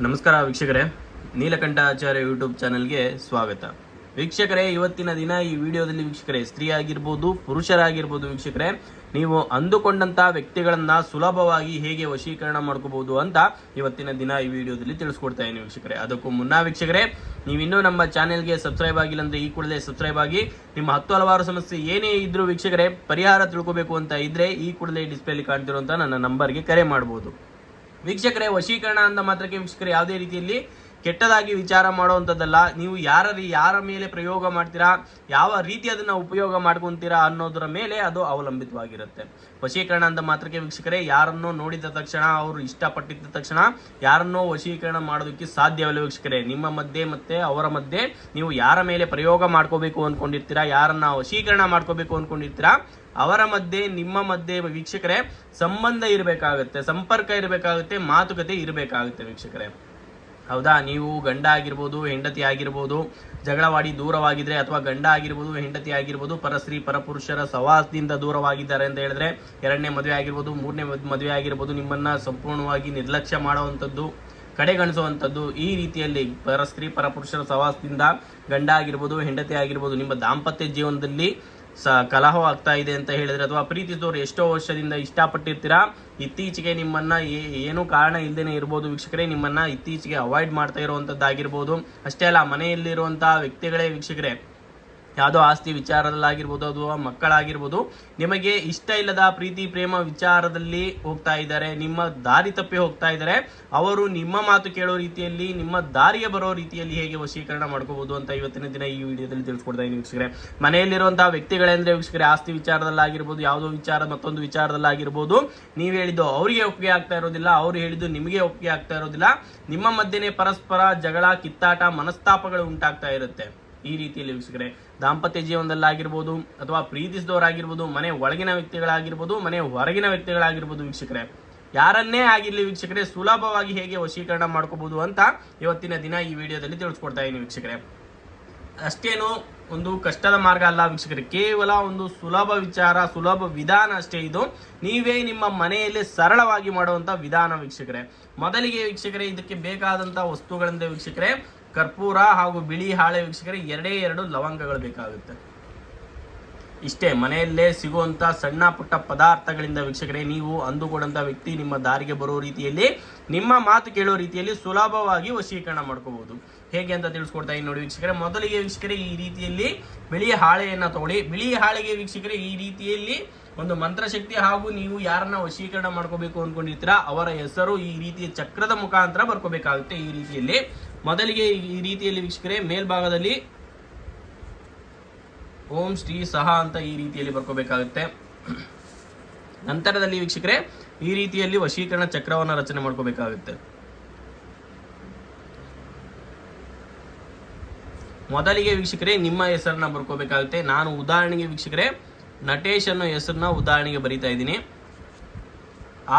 ನಮಸ್ಕಾರ ವೀಕ್ಷಕರೇ. ನೀಲಕಂಠ ಆಚಾರ್ಯ ಯೂಟ್ಯೂಬ್ ಚಾನಲ್ಗೆ ಸ್ವಾಗತ. ವೀಕ್ಷಕರೇ, ಇವತ್ತಿನ ದಿನ ಈ ವಿಡಿಯೋದಲ್ಲಿ ವೀಕ್ಷಕರೇ ಸ್ತ್ರೀ ಆಗಿರ್ಬೋದು ಪುರುಷರಾಗಿರ್ಬೋದು ವೀಕ್ಷಕರೇ, ನೀವು ಅಂದುಕೊಂಡಂತ ವ್ಯಕ್ತಿಗಳನ್ನು ಸುಲಭವಾಗಿ ಹೇಗೆ ವಶೀಕರಣ ಮಾಡ್ಕೋಬಹುದು ಅಂತ ಇವತ್ತಿನ ದಿನ ಈ ವಿಡಿಯೋದಲ್ಲಿ ತಿಳಿಸ್ಕೊಡ್ತಾ ಇದ್ದೀನಿ ವೀಕ್ಷಕರೇ. ಅದಕ್ಕೂ ಮುನ್ನ ವೀಕ್ಷಕರೇ ನೀವು ಇನ್ನೂ ನಮ್ಮ ಚಾನೆಲ್ಗೆ ಸಬ್ಸ್ಕ್ರೈಬ್ ಆಗಿಲ್ಲ ಅಂದ್ರೆ ಈ ಕೂಡಲೇ ಸಬ್ಸ್ಕ್ರೈಬ್ ಆಗಿ, ನಿಮ್ಮ ಹತ್ತು ಹಲವಾರು ಸಮಸ್ಯೆ ಏನೇ ಇದ್ರೂ ವೀಕ್ಷಕರೇ, ಪರಿಹಾರ ತಿಳ್ಕೋಬೇಕು ಅಂತ ಇದ್ರೆ ಈ ಕೂಡಲೇ ಡಿಸ್ಪ್ಲೇಲಿ ಕಾಣ್ತಿರುವಂತ ನನ್ನ ನಂಬರ್ಗೆ ಕರೆ ಮಾಡಬಹುದು ವೀಕ್ಷಕರೇ ವಶೀಕರಣ ಅಂದ ಮಾತ್ರಕ್ಕೆ ವೀಕ್ಷಕರೇ ಯಾವುದೇ ರೀತಿಯಲ್ಲಿ ಕೆಟ್ಟದಾಗಿ ವಿಚಾರ ಮಾಡುವಂಥದ್ದಲ್ಲ, ನೀವು ಯಾರ ಯಾರ ಮೇಲೆ ಪ್ರಯೋಗ ಮಾಡ್ತೀರಾ, ಯಾವ ರೀತಿ ಅದನ್ನು ಉಪಯೋಗ ಮಾಡ್ಕೊಂತೀರಾ ಅನ್ನೋದರ ಮೇಲೆ ಅದು ಅವಲಂಬಿತವಾಗಿರುತ್ತೆ. ವಶೀಕರಣ ಅಂತ ಮಾತ್ರಕ್ಕೆ ವೀಕ್ಷಕರೇ, ಯಾರನ್ನೋ ನೋಡಿದ ತಕ್ಷಣ, ಅವರು ಇಷ್ಟಪಟ್ಟಿದ್ದ ತಕ್ಷಣ, ಯಾರನ್ನೋ ವಶೀಕರಣ ಮಾಡೋದಕ್ಕೆ ಸಾಧ್ಯವಿಲ್ಲ ವೀಕ್ಷಕರೇ. ನಿಮ್ಮ ಮಧ್ಯೆ ಮತ್ತೆ ಅವರ ಮಧ್ಯೆ ನೀವು ಯಾರ ಮೇಲೆ ಪ್ರಯೋಗ ಮಾಡ್ಕೋಬೇಕು ಅಂದ್ಕೊಂಡಿರ್ತೀರಾ ಯಾರನ್ನ ವಶೀಕರಣ ಮಾಡ್ಕೋಬೇಕು ಅಂದ್ಕೊಂಡಿರ್ತೀರಾ ಅವರ ಮಧ್ಯೆ, ನಿಮ್ಮ ಮಧ್ಯೆ ವೀಕ್ಷಕರೇ, ಸಂಬಂಧ ಇರಬೇಕಾಗುತ್ತೆ, ಸಂಪರ್ಕ ಇರಬೇಕಾಗುತ್ತೆ, ಮಾತುಕತೆ ಇರಬೇಕಾಗುತ್ತೆ ವೀಕ್ಷಕರೇ. ಹೌದಾ? ನೀವು ಗಂಡ ಆಗಿರ್ಬೋದು, ಹೆಂಡತಿ ಆಗಿರ್ಬೋದು, ಜಗಳವಾಡಿ ದೂರವಾಗಿದ್ರೆ ಅಥವಾ ಗಂಡ ಆಗಿರ್ಬೋದು, ಹೆಂಡತಿ ಆಗಿರ್ಬೋದು ಪರಸ್ತ್ರೀ ಪರಪುರುಷರ ಸವಾಸದಿಂದ ದೂರವಾಗಿದ್ದಾರೆ ಅಂತ ಹೇಳಿದ್ರೆ ಎರಡನೇ ಮದುವೆ ಆಗಿರ್ಬೋದು, ಮೂರನೇ ಮದುವೆ ಆಗಿರ್ಬೋದು, ನಿಮ್ಮನ್ನ ಸಂಪೂರ್ಣವಾಗಿ ನಿರ್ಲಕ್ಷ್ಯ ಮಾಡುವಂಥದ್ದು, ಕಡೆಗಣಿಸುವಂಥದ್ದು ಈ ರೀತಿಯಲ್ಲಿ ಪರಸ್ತ್ರೀ ಪರಪುರುಷರ ಸವಾಸದಿಂದ ಗಂಡ ಆಗಿರ್ಬೋದು, ಹೆಂಡತಿ ಆಗಿರ್ಬೋದು, ನಿಮ್ಮ ದಾಂಪತ್ಯ ಜೀವನದಲ್ಲಿ ಸ ಕಲಹವಾಗ್ತಾ ಇದೆ ಅಂತ ಹೇಳಿದ್ರೆ ಅಥವಾ ಪ್ರೀತಿಸಿದವರು ಎಷ್ಟೋ ವರ್ಷದಿಂದ ಇಷ್ಟಪಟ್ಟಿರ್ತೀರಾ, ಇತ್ತೀಚೆಗೆ ನಿಮ್ಮನ್ನ ಏನು ಕಾರಣ ಇಲ್ಲದೇನೆ ಇರ್ಬೋದು. ವೀಕ್ಷಕರೇ, ನಿಮ್ಮನ್ನ ಇತ್ತೀಚೆಗೆ ಅವಾಯ್ಡ್ ಮಾಡ್ತಾ ಇರುವಂತದ್ದಾಗಿರ್ಬೋದು. ಅಷ್ಟೇ ಅಲ್ಲ, ಮನೆಯಲ್ಲಿರುವಂತಹ ವ್ಯಕ್ತಿಗಳೇ ವೀಕ್ಷಕರೇ ಯಾವುದೋ ಆಸ್ತಿ ವಿಚಾರದಲ್ಲಾಗಿರ್ಬೋದು ಅಥವಾ ಮಕ್ಕಳಾಗಿರ್ಬೋದು, ನಿಮಗೆ ಇಷ್ಟ ಇಲ್ಲದ ಪ್ರೀತಿ, ಪ್ರೇಮ ವಿಚಾರದಲ್ಲಿ ಹೋಗ್ತಾ ಇದ್ದಾರೆ, ನಿಮ್ಮ ದಾರಿ ತಪ್ಪಿ ಹೋಗ್ತಾ ಇದ್ದಾರೆ, ಅವರು ನಿಮ್ಮ ಮಾತು ಕೇಳೋ ರೀತಿಯಲ್ಲಿ, ನಿಮ್ಮ ದಾರಿಗೆ ಬರೋ ರೀತಿಯಲ್ಲಿ ಹೇಗೆ ವಶೀಕರಣ ಮಾಡ್ಕೋಬಹುದು ಅಂತ ಇವತ್ತಿನ ದಿನ ಈ ವಿಡಿಯೋದಲ್ಲಿ ತಿಳಿಸ್ಕೊಡ್ತಾ ಇದ್ದೀನಿ ವೀಕ್ಷಕರೇ. ಮನೆಯಲ್ಲಿರುವಂತಹ ವ್ಯಕ್ತಿಗಳೆಂದ್ರೆ ವೀಕ್ಷಕರೇ, ಆಸ್ತಿ ವಿಚಾರದಲ್ಲಾಗಿರ್ಬೋದು, ಯಾವುದೋ ವಿಚಾರ ಮತ್ತೊಂದು ವಿಚಾರದಲ್ಲಾಗಿರ್ಬೋದು, ನೀವು ಹೇಳಿದ್ದು ಅವರಿಗೆ ಒಪ್ಪಿಗೆ ಆಗ್ತಾ ಇರೋದಿಲ್ಲ, ಅವ್ರು ಹೇಳಿದ್ದು ನಿಮಗೆ ಒಪ್ಪಿಗೆ ಆಗ್ತಾ ಇರೋದಿಲ್ಲ, ನಿಮ್ಮ ಮಧ್ಯೆ ಪರಸ್ಪರ ಜಗಳ, ಕಿತ್ತಾಟ, ಮನಸ್ತಾಪಗಳು ಉಂಟಾಗ್ತಾ ಇರುತ್ತೆ. ಈ ರೀತಿಯಲ್ಲಿ ವೀಕ್ಷಕರೇ, ದಾಂಪತ್ಯ ಜೀವನದಲ್ಲಾಗಿರ್ಬೋದು ಅಥವಾ ಪ್ರೀತಿಸಿದವರಾಗಿರ್ಬೋದು, ಮನೆ ಒಳಗಿನ ವ್ಯಕ್ತಿಗಳಾಗಿರ್ಬೋದು, ಮನೆ ಹೊರಗಿನ ವ್ಯಕ್ತಿಗಳಾಗಿರ್ಬೋದು ವೀಕ್ಷಕರೇ, ಯಾರನ್ನೇ ಆಗಿರಲಿ ವೀಕ್ಷಕರೇ, ಸುಲಭವಾಗಿ ಹೇಗೆ ವಶೀಕರಣ ಮಾಡ್ಕೋಬಹುದು ಅಂತ ಇವತ್ತಿನ ದಿನ ಈ ವಿಡಿಯೋದಲ್ಲಿ ತಿಳಿಸ್ಕೊಡ್ತಾ ಇದ್ದೀನಿ ವೀಕ್ಷಕರೇ. ಅಷ್ಟೇನು ಒಂದು ಕಷ್ಟದ ಮಾರ್ಗ ಅಲ್ಲ ವೀಕ್ಷಕರೇ, ಕೇವಲ ಒಂದು ಸುಲಭ ವಿಚಾರ, ಸುಲಭ ವಿಧಾನ ಅಷ್ಟೇ ಇದು. ನೀವೇ ನಿಮ್ಮ ಮನೆಯಲ್ಲಿ ಸರಳವಾಗಿ ಮಾಡುವಂತ ವಿಧಾನ ವೀಕ್ಷಕರೇ. ಮೊದಲಿಗೆ ವೀಕ್ಷಕರೇ, ಇದಕ್ಕೆ ಬೇಕಾದಂತ ವಸ್ತುಗಳಿಂದ ವೀಕ್ಷಕರೇ ಕರ್ಪೂರ ಹಾಗೂ ಬಿಳಿ ಹಾಳೆ ವೀಕ್ಷಕರಿಗೆ ಎರಡೇ ಎರಡು ಲವಂಗಗಳು ಬೇಕಾಗುತ್ತೆ. ಇಷ್ಟೇ, ಮನೆಯಲ್ಲೇ ಸಿಗುವಂಥ ಸಣ್ಣ ಪುಟ್ಟ ಪದಾರ್ಥಗಳಿಂದ ವೀಕ್ಷಕರೇ, ನೀವು ಅಂದುಕೊಂಡಂತ ವ್ಯಕ್ತಿ ನಿಮ್ಮ ದಾರಿಗೆ ಬರೋ ರೀತಿಯಲ್ಲಿ, ನಿಮ್ಮ ಮಾತು ಕೇಳೋ ರೀತಿಯಲ್ಲಿ ಸುಲಭವಾಗಿ ವಶೀಕರಣ ಮಾಡ್ಕೋಬಹುದು. ಹೇಗೆ ಅಂತ ತಿಳಿಸ್ಕೊಡ್ತಾ ಇದ್ದೀನಿ ನೋಡಿ ವೀಕ್ಷಕರೇ, ಮೊದಲಿಗೆ ವೀಕ್ಷಕರೇ, ಈ ರೀತಿಯಲ್ಲಿ ಬಿಳಿ ಹಾಳೆಯನ್ನು ತಗೊಳ್ಳಿ. ಬಿಳಿ ಹಾಳೆಗೆ ವೀಕ್ಷಕರೇ, ಈ ರೀತಿಯಲ್ಲಿ ಒಂದು ಮಂತ್ರಶಕ್ತಿ ಹಾಗೂ ನೀವು ಯಾರನ್ನ ವಶೀಕರಣ ಮಾಡ್ಕೋಬೇಕು ಅನ್ಕೊಂಡಿರ್ತೀರಾ, ಅವರ ಹೆಸರು ಈ ರೀತಿಯ ಚಕ್ರದ ಮುಖಾಂತರ ಬರ್ಕೋಬೇಕಾಗುತ್ತೆ. ಈ ರೀತಿಯಲ್ಲಿ ಮೊದಲಿಗೆ ಈ ರೀತಿಯಲ್ಲಿ ವೀಕ್ಷಕರೇ, ಮೇಲ್ಭಾಗದಲ್ಲಿ ಓಂ ಶ್ರೀ ಸಹ ಅಂತ ಈ ರೀತಿಯಲ್ಲಿ ಬರ್ಕೋಬೇಕಾಗುತ್ತೆ. ನಂತರದಲ್ಲಿ ವೀಕ್ಷಕರೇ, ಈ ರೀತಿಯಲ್ಲಿ ವಶೀಕರಣ ಚಕ್ರವನ್ನು ರಚನೆ ಮಾಡ್ಕೋಬೇಕಾಗುತ್ತೆ. ಮೊದಲಿಗೆ ವೀಕ್ಷಕರೇ, ನಿಮ್ಮ ಹೆಸರನ್ನ ಬರ್ಕೋಬೇಕಾಗುತ್ತೆ. ನಾನು ಉದಾಹರಣೆಗೆ ವೀಕ್ಷಕರೇ, ನಟೇಶ್ ಅನ್ನೋ ಹೆಸರನ್ನ ಉದಾಹರಣೆಗೆ ಬರಿತಾ ಇದ್ದೀನಿ.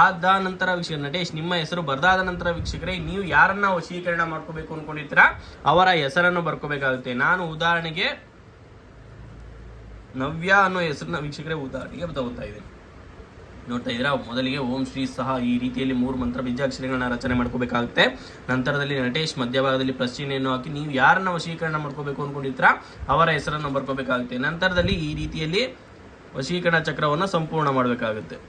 ಆದ ನಂತರ ವೀಕ್ಷಕ ನಟೇಶ್, ನಿಮ್ಮ ಹೆಸರು ಬರ್ದಾದ ನಂತರ ವೀಕ್ಷಕರೇ, ನೀವು ಯಾರನ್ನ ವಶೀಕರಣ ಮಾಡ್ಕೋಬೇಕು ಅನ್ಕೊಂಡಿರ್ತೀರಾ? ಅವರ ಹೆಸರನ್ನು ಬರ್ಕೋಬೇಕಾಗುತ್ತೆ. ನಾನು ಉದಾಹರಣೆಗೆ ನವ್ಯ ಅನ್ನೋ ಹೆಸರನ್ನ ವೀಕ್ಷಕರೇ ಉದಾಹರಣೆಗೆ ತಗೋತಾ ಇದ್ದೀನಿ ನೋಡ್ತಾ ಇದ್ದೀರಾ? ಮೊದಲಿಗೆ ಓಂ ಶ್ರೀ ಸಹ ಈ ರೀತಿಯಲ್ಲಿ ಮೂರು ಮಂತ್ರ ಬೀಜಾಕ್ಷರಗಳನ್ನ ರಚನೆ ಮಾಡ್ಕೋಬೇಕಾಗುತ್ತೆ. ನಂತರದಲ್ಲಿ ನಟೇಶ್ ಮಧ್ಯಭಾಗದಲ್ಲಿ ಪ್ಲಸ್ ಚಿಹ್ನೆಯನ್ನು ಹಾಕಿ, ನೀವು ಯಾರನ್ನ ವಶೀಕರಣ ಮಾಡ್ಕೋಬೇಕು ಅನ್ಕೊಂಡಿರ್ತೀರಾ? ಅವರ ಹೆಸರನ್ನು ಬರ್ಕೋಬೇಕಾಗುತ್ತೆ. ನಂತರದಲ್ಲಿ ಈ ರೀತಿಯಲ್ಲಿ ವಶೀಕರಣ ಚಕ್ರವನ್ನು ಸಂಪೂರ್ಣ ಮಾಡಬೇಕಾಗುತ್ತೆ.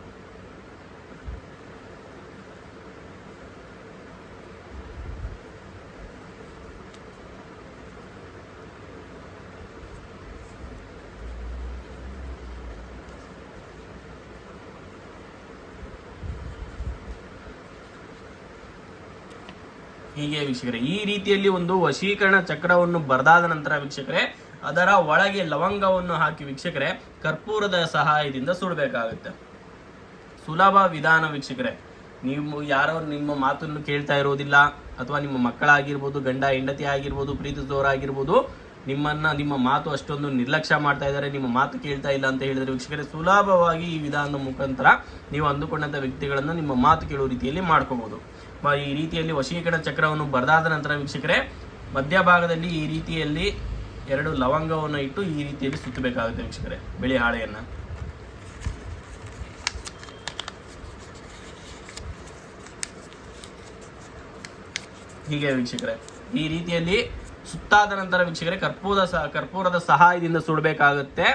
ಹೀಗೆ ವೀಕ್ಷಕರೇ, ಈ ರೀತಿಯಲ್ಲಿ ಒಂದು ವಶೀಕರಣ ಚಕ್ರವನ್ನು ಬರೆದಾದ ನಂತರ ವೀಕ್ಷಕರೇ, ಅದರ ಒಳಗೆ ಲವಂಗವನ್ನು ಹಾಕಿ ವೀಕ್ಷಕರೇ, ಕರ್ಪೂರದ ಸಹಾಯದಿಂದ ಸುಡಬೇಕಾಗುತ್ತೆ. ಸುಲಭ ವಿಧಾನ ವೀಕ್ಷಕರೇ, ನೀವು ಯಾರೋ ನಿಮ್ಮ ಮಾತನ್ನು ಕೇಳ್ತಾ ಇರೋದಿಲ್ಲ, ಅಥವಾ ನಿಮ್ಮ ಮಕ್ಕಳಾಗಿರ್ಬೋದು, ಗಂಡ, ಹೆಂಡತಿ ಆಗಿರ್ಬೋದು, ಪ್ರೀತಿಸಿದವರಾಗಿರ್ಬೋದು ನಿಮ್ಮನ್ನ, ನಿಮ್ಮ ಮಾತು ಅಷ್ಟೊಂದು ನಿರ್ಲಕ್ಷ್ಯ ಮಾಡ್ತಾ ಇದ್ದಾರೆ, ನಿಮ್ಮ ಮಾತು ಕೇಳ್ತಾ ಇಲ್ಲ ಅಂತ ಹೇಳಿದ್ರೆ ವೀಕ್ಷಕರೇ, ಸುಲಭವಾಗಿ ಈ ವಿಧಾನದ ಮುಖಾಂತರ ನೀವು ಅಂದುಕೊಂಡಂಥ ವ್ಯಕ್ತಿಗಳನ್ನು ನಿಮ್ಮ ಮಾತು ಕೇಳುವ ರೀತಿಯಲ್ಲಿ ಮಾಡ್ಕೋಬಹುದು ಈ ರೀತಿಯಲ್ಲಿ ವಶೀಕರಣ ಚಕ್ರವನ್ನು ಬರದಾದ ನಂತರ ವೀಕ್ಷಕರೇ, ಮಧ್ಯಭಾಗದಲ್ಲಿ ಈ ರೀತಿಯಲ್ಲಿ ಎರಡು ಲವಂಗವನ್ನು ಇಟ್ಟು ಈ ರೀತಿಯಲ್ಲಿ ಸುತ್ತಬೇಕಾಗುತ್ತೆ ವೀಕ್ಷಕರೇ, ಬಿಳಿ ಹಾಳೆಯನ್ನು. ಹೀಗೆ ವೀಕ್ಷಕರೇ, ಈ ರೀತಿಯಲ್ಲಿ ಸುತ್ತಾದ ನಂತರ ವೀಕ್ಷಕರೇ ಕರ್ಪೂರದ ಸಹ ಕರ್ಪೂರದ ಸಹಾಯದಿಂದ ಸುಡಬೇಕಾಗುತ್ತೆ.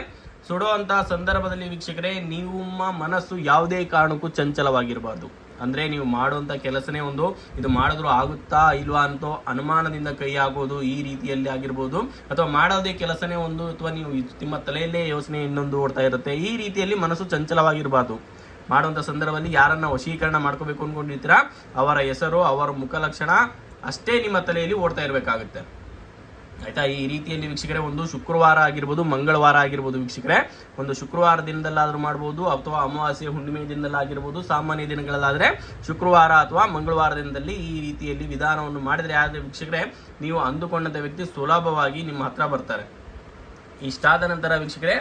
ಸುಡುವಂತಹ ಸಂದರ್ಭದಲ್ಲಿ ವೀಕ್ಷಕರೇ, ನಿಮ್ಮ ಮನಸ್ಸು ಯಾವುದೇ ಕಾರಣಕ್ಕೂ ಚಂಚಲವಾಗಿರಬಾರ್ದು. ಅಂದ್ರೆ ನೀವು ಮಾಡುವಂತ ಕೆಲಸನೇ ಒಂದು, ಇದು ಮಾಡಿದ್ರು ಆಗುತ್ತಾ ಇಲ್ವಾ ಅಂತೋ ಅನುಮಾನದಿಂದ ಕೈ ಹಾಕೋದು ಈ ರೀತಿಯಲ್ಲಿ ಆಗಿರ್ಬೋದು. ಅಥವಾ ಮಾಡೋದೇ ಕೆಲಸನೇ ಒಂದು, ಅಥವಾ ನೀವು ನಿಮ್ಮ ತಲೆಯಲ್ಲೇ ಯೋಚನೆ ಇನ್ನೊಂದು ಓಡ್ತಾ ಇರುತ್ತೆ, ಈ ರೀತಿಯಲ್ಲಿ ಮನಸ್ಸು ಚಂಚಲವಾಗಿರಬಾರ್ದು. ಮಾಡುವಂತ ಸಂದರ್ಭದಲ್ಲಿ ಯಾರನ್ನ ವಶೀಕರಣ ಮಾಡ್ಕೋಬೇಕು ಅನ್ಕೊಂಡಿರ್ತೀರಾ ಅವರ ಹೆಸರು, ಅವರ ಮುಖಲಕ್ಷಣ ಅಷ್ಟೇ ನಿಮ್ಮ ತಲೆಯಲ್ಲಿ ಓಡ್ತಾ ಇರಬೇಕಾಗುತ್ತೆ. ಆಯ್ತಾ? ಈ ರೀತಿಯಲ್ಲಿ ವೀಕ್ಷಕರೇ, ಒಂದು ಶುಕ್ರವಾರ ಆಗಿರ್ಬೋದು, ಮಂಗಳವಾರ ಆಗಿರ್ಬೋದು ವೀಕ್ಷಕರೇ, ಒಂದು ಶುಕ್ರವಾರ ದಿನದಲ್ಲಾದರೂ ಮಾಡ್ಬೋದು, ಅಥವಾ ಅಮಾವಾಸ್ಯೆ ಹುಣ್ಣಿಮೆ ದಿನದಲ್ಲಾಗಿರ್ಬೋದು, ಸಾಮಾನ್ಯ ದಿನಗಳಲ್ಲಾದರೆ ಶುಕ್ರವಾರ ಅಥವಾ ಮಂಗಳವಾರ ದಿನದಲ್ಲಿ ಈ ರೀತಿಯಲ್ಲಿ ವಿಧಾನವನ್ನು ಮಾಡಿದರೆ, ಆದರೆ ವೀಕ್ಷಕರೇ, ನೀವು ಅಂದುಕೊಂಡಂತ ವ್ಯಕ್ತಿ ಸುಲಭವಾಗಿ ನಿಮ್ಮ ಹತ್ರ ಬರ್ತಾರೆ. ಇಷ್ಟಾದ ನಂತರ ವೀಕ್ಷಕರೇ,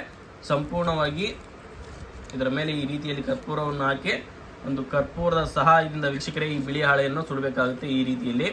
ಸಂಪೂರ್ಣವಾಗಿ ಇದರ ಮೇಲೆ ಈ ರೀತಿಯಲ್ಲಿ ಕರ್ಪೂರವನ್ನು ಹಾಕಿ, ಒಂದು ಕರ್ಪೂರದ ಸಹಾಯದಿಂದ ವೀಕ್ಷಕರೇ ಈ ಬಿಳಿ ಹಾಳೆಯನ್ನು ಸುಡಬೇಕಾಗುತ್ತೆ ಈ ರೀತಿಯಲ್ಲಿ.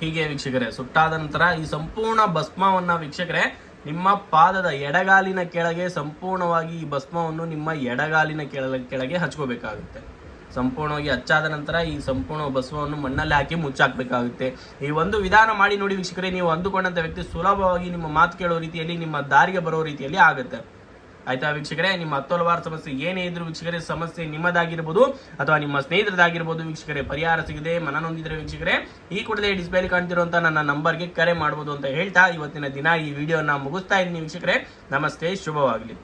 ಹೀಗೆ ವೀಕ್ಷಕರೇ, ಸುಟ್ಟಾದ ನಂತರ ಈ ಸಂಪೂರ್ಣ ಭಸ್ಮವನ್ನ ವೀಕ್ಷಕರೇ, ನಿಮ್ಮ ಪಾದದ ಎಡಗಾಲಿನ ಕೆಳಗೆ ಸಂಪೂರ್ಣವಾಗಿ ಈ ಭಸ್ಮವನ್ನು ನಿಮ್ಮ ಎಡಗಾಲಿನ ಕೆಳ, ಕೆಳಗೆ ಹಚ್ಕೋಬೇಕಾಗುತ್ತೆ. ಸಂಪೂರ್ಣವಾಗಿ ಹಚ್ಚಾದ ನಂತರ ಈ ಸಂಪೂರ್ಣ ಭಸ್ಮವನ್ನು ಮಣ್ಣಲ್ಲಿ ಹಾಕಿ ಮುಚ್ಚಾಕ್ಬೇಕಾಗುತ್ತೆ. ಈ ಒಂದು ವಿಧಾನ ಮಾಡಿ ನೋಡಿ ವೀಕ್ಷಕರೇ, ನೀವು ಅಂದುಕೊಂಡಂತ ವ್ಯಕ್ತಿ ಸುಲಭವಾಗಿ ನಿಮ್ಮ ಮಾತು ಕೇಳೋ ರೀತಿಯಲ್ಲಿ, ನಿಮ್ಮ ದಾರಿಗೆ ಬರೋ ರೀತಿಯಲ್ಲಿ ಆಗುತ್ತೆ. ಆಯ್ತಾ ವೀಕ್ಷಕರೇ, ನಿಮ್ಮ ಹತ್ತು ಹಲವಾರು ಸಮಸ್ಯೆ ಏನೇ ಇದ್ರು ವೀಕ್ಷಕರೇ, ಸಮಸ್ಯೆ ನಿಮ್ಮದಾಗಿರ್ಬೋದು ಅಥವಾ ನಿಮ್ಮ ಸ್ನೇಹಿತರದಾಗಿರ್ಬೋದು ವೀಕ್ಷಕರೇ, ಪರಿಹಾರ ಸಿಗದೆ ಮನನೊಂದಿದ್ರೆ ವೀಕ್ಷಕರೇ, ಈ ಕೂಡಲೇ ಡಿಸ್ಪ್ಲೇಲಿ ಕಾಣ್ತಿರುವಂತ ನನ್ನ ನಂಬರ್ಗೆ ಕರೆ ಮಾಡ್ಬೋದು ಅಂತ ಹೇಳ್ತಾ ಇವತ್ತಿನ ದಿನ ಈ ವಿಡಿಯೋನ ಮುಗಿಸ್ತಾ ಇದ್ದೀನಿ ವೀಕ್ಷಕರೇ. ನಮಸ್ತೆ, ಶುಭವಾಗಲಿ.